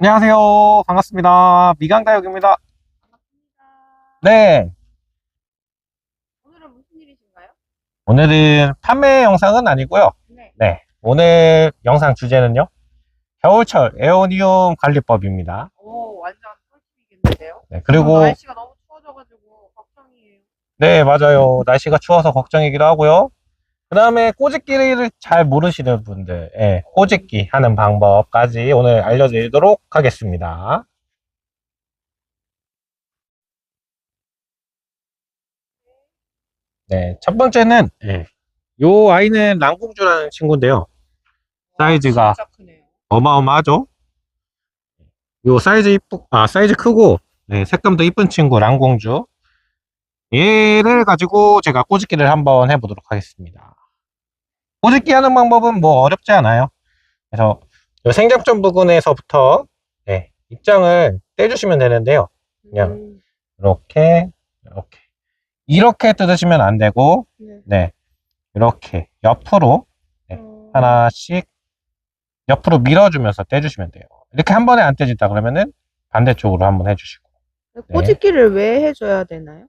안녕하세요. 반갑습니다. 미강다육입니다. 반갑습니다. 네. 오늘은 무슨 일이신가요? 오늘은 판매 영상은 아니고요. 네. 네. 오늘 영상 주제는요. 겨울철 에어니움 관리법입니다. 오, 완전 꿀팁이겠는데요? 네, 그리고 날씨가 너무 추워져가지고 걱정이에요. 네, 맞아요. 날씨가 추워서 걱정이기도 하고요. 그 다음에 꼬집기를 잘 모르시는 분들, 예, 꼬집기 하는 방법까지 오늘 알려드리도록 하겠습니다. 네, 첫 번째는, 예, 요 아이는 랑공주라는 친구인데요. 사이즈가. 어마어마하죠? 요 사이즈 이쁘, 아, 사이즈 크고, 네, 색감도 이쁜 친구, 랑공주. 얘를 가지고 제가 꼬집기를 한번 해보도록 하겠습니다. 꼬집기 하는 방법은 뭐 어렵지 않아요. 그래서 요 생장점 부분에서부터, 네, 입장을 떼주시면 되는데요. 그냥. 음, 이렇게, 이렇게. 이렇게 뜯으시면 안 되고, 네. 네, 이렇게 옆으로 네, 어, 하나씩 옆으로 밀어주면서 떼주시면 돼요. 이렇게 한 번에 안 떼진다 그러면은 반대쪽으로 한번 해주시고. 꼬집기를 왜 해줘야 되나요?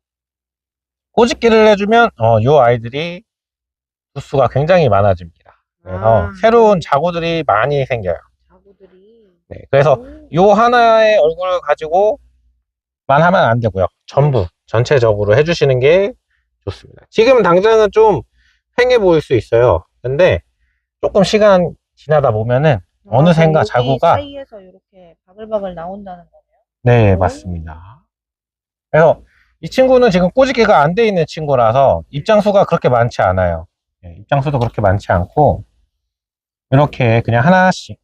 꼬집기를 해주면, 어, 요 아이들이 두수가 굉장히 많아집니다. 그래서 아, 새로운 네. 자구들이 많이 생겨요. 자구들이. 네, 그래서 오, 요 하나의 얼굴을 가지고 만 하면 안 되고요. 전부, 전체적으로 해주시는 게 좋습니다. 지금 당장은 좀 팽해 보일 수 있어요. 근데 조금 시간 지나다 보면은 어느샌가 아, 여기 자구가- 사이에서 이렇게 바글바글 나온다는 거네요. 네, 오. 맞습니다. 그래서 이 친구는 지금 꼬집기가 안 돼 있는 친구라서 입장수가 그렇게 많지 않아요. 예, 입장수도 그렇게 많지 않고 이렇게 그냥 하나씩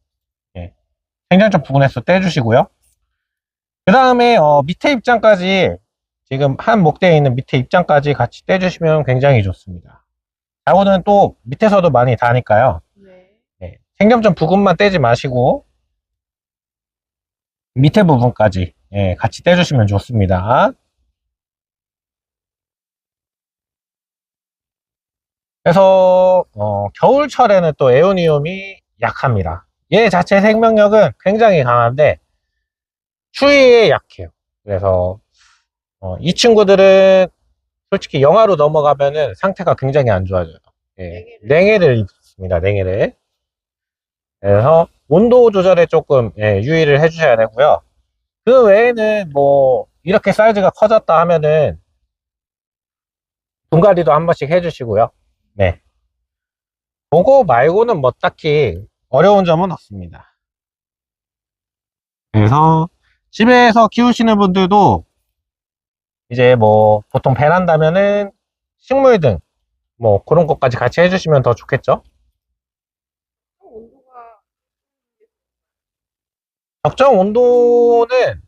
예, 생장점 부분에서 떼주시고요. 그 다음에 어, 밑에 입장까지 지금 한 목대에 있는 밑에 입장까지 같이 떼주시면 굉장히 좋습니다. 자고는 또 밑에서도 많이 다니까요. 네. 네, 생점점 부분만 떼지 마시고 밑에 부분까지 예, 같이 떼주시면 좋습니다. 그래서 어, 겨울철에는 또 에오니움이 약합니다. 얘 자체 생명력은 굉장히 강한데 추위에 약해요. 그래서 어, 이 친구들은 솔직히 영하로 넘어가면은 상태가 굉장히 안 좋아져요. 예, 냉해를. 입습니다. 냉해를. 그래서 온도 조절에 조금 예, 유의를 해주셔야 되고요. 그 외에는 뭐 이렇게 사이즈가 커졌다 하면은 분갈이도 한 번씩 해주시고요. 네. 그거 말고는 뭐 딱히 어려운 점은 없습니다. 그래서 집에서 키우시는 분들도 이제 뭐 보통 베란다면은 식물 등 뭐 그런 것까지 같이 해주시면 더 좋겠죠? 적정 온도는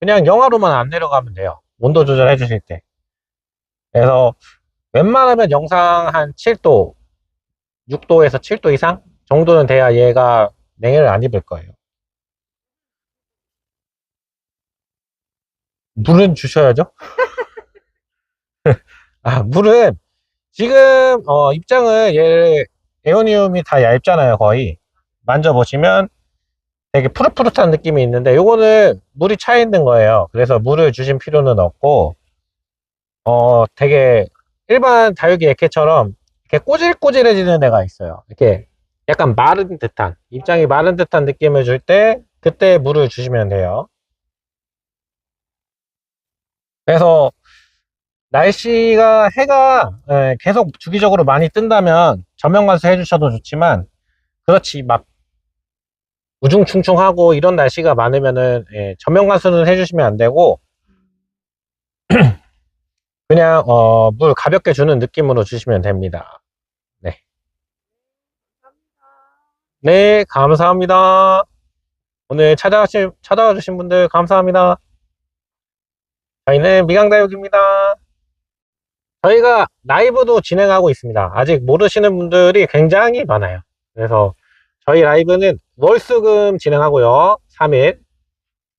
그냥 영하로만 안 내려가면 돼요. 온도 조절해 주실 때. 그래서 웬만하면 영상 한 7도, 6도에서 7도 이상 정도는 돼야 얘가 냉해를 안 입을 거예요. 물은 주셔야죠. 아, 물은 지금 어, 입장을 얘 에오니움이 다 얇잖아요, 거의. 만져보시면 되게 푸릇푸릇한 느낌이 있는데 요거는 물이 차 있는 거예요. 그래서 물을 주신 필요는 없고 어 되게 일반 다육이 액회처럼 이렇게 꼬질꼬질해지는 데가 있어요. 이렇게 약간 마른 듯한 입장이 마른 듯한 느낌을 줄 때 그때 물을 주시면 돼요. 그래서 날씨가 해가 예, 계속 주기적으로 많이 뜬다면 저명 관수 해주셔도 좋지만 그렇지 막 우중충충하고 이런 날씨가 많으면은 예, 전면 관수는 해주시면 안 되고 그냥 어, 물 가볍게 주는 느낌으로 주시면 됩니다. 네. 네 감사합니다. 오늘 찾아주신 찾아와 주신 분들 감사합니다. 저희는 미강다육입니다. 저희가 라이브도 진행하고 있습니다. 아직 모르시는 분들이 굉장히 많아요. 그래서 저희 라이브는 월수금 진행하고요. 3일.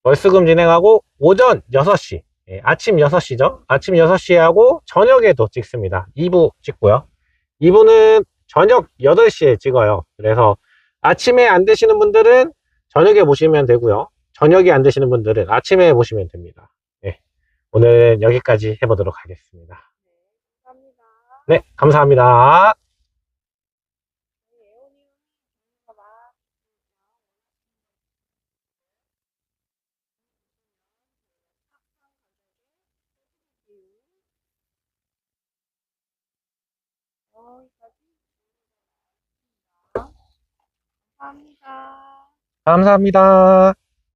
월수금 진행하고 오전 6시. 예, 아침 6시죠. 아침 6시에 하고 저녁에도 찍습니다. 2부 찍고요. 2부는 저녁 8시에 찍어요. 그래서 아침에 안 되시는 분들은 저녁에 보시면 되고요. 저녁이 안 되시는 분들은 아침에 보시면 됩니다. 예, 오늘은 여기까지 해보도록 하겠습니다. 네, 감사합니다. 네, 감사합니다. 감사합니다.